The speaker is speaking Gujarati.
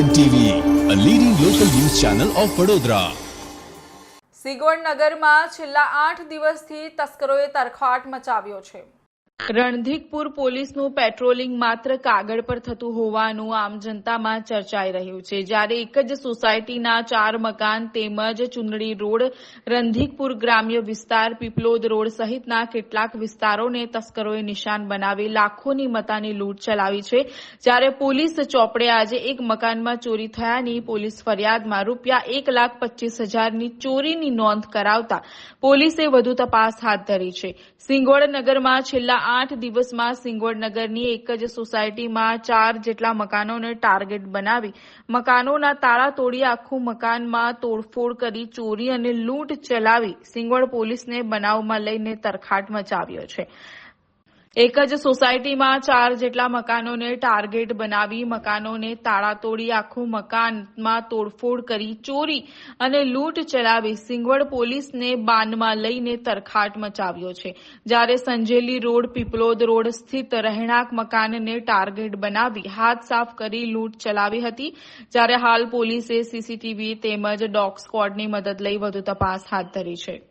N TV a leading local news channel of Vadodara સિગોડ નગરમાં છેલ્લા આઠ દિવસથી તસ્કરોએ તરખાટ મચાવ્યો છે. રણધીકપુર પોલીસનું પેટ્રોલિંગ માત્ર કાગળ પર થતું હોવાનું આમ જનતામાં ચર્ચાઈ રહ્યું છે. જ્યારે એક જ સોસાયટીના ચાર મકાન તેમજ ચુંદડી રોડ, રણધીકપુર ગ્રામ્ય વિસ્તાર, પીપલોદ રોડ સહિતના કેટલાક વિસ્તારોને તસ્કરોએ નિશાન બનાવી લાખોની મતાની લૂંટ ચલાવી છે. જ્યારે પોલીસ ચોપડે આજે એક મકાનમાં ચોરી થયાની પોલીસ ફરિયાદમાં રૂપિયા એક લાખ પચીસ હજારની ચોરીની નોંધ કરાવતા પોલીસે વધુ તપાસ હાથ ધરી છે. સિંગોડ નગરમાં છેલ્લા આઠ દિવસમાં સિંગોડ નગરની એક જ સોસાયટીમાં ચાર જેટલા મકાનોને ટાર્ગેટ બનાવી મકાનોના તાળા તોડી આખું મકાનમાં તોડફોડ કરી ચોરી અને લૂંટ ચલાવી સિંગોડ પોલીસને બનાવમાં લઈને તરખાટ મચાવ્યો છે. એક જ સોસાયટીમાં ચાર જેટલા મકાનોને ટાર્ગેટ બનાવી મકાનોને તાળા તોડી આખું મકાનમાં તોડફોડ કરી ચોરી અને લૂંટ ચલાવી સિંગવડ પોલીસને બાનમાં લઈને તરખાટ મચાવ્યો છે. જ્યારે સંજેલી રોડ, પીપલોદ રોડ સ્થિત રહેણાંક મકાનને ટાર્ગેટ બનાવી હાથ સાફ કરી લૂંટ ચલાવી હતી, જ્યારે હાલ પોલીસે સીસીટીવી તેમજ ડોગ સ્ક્વોડની મદદ લઈ વધુ તપાસ હાથ ધરી છે.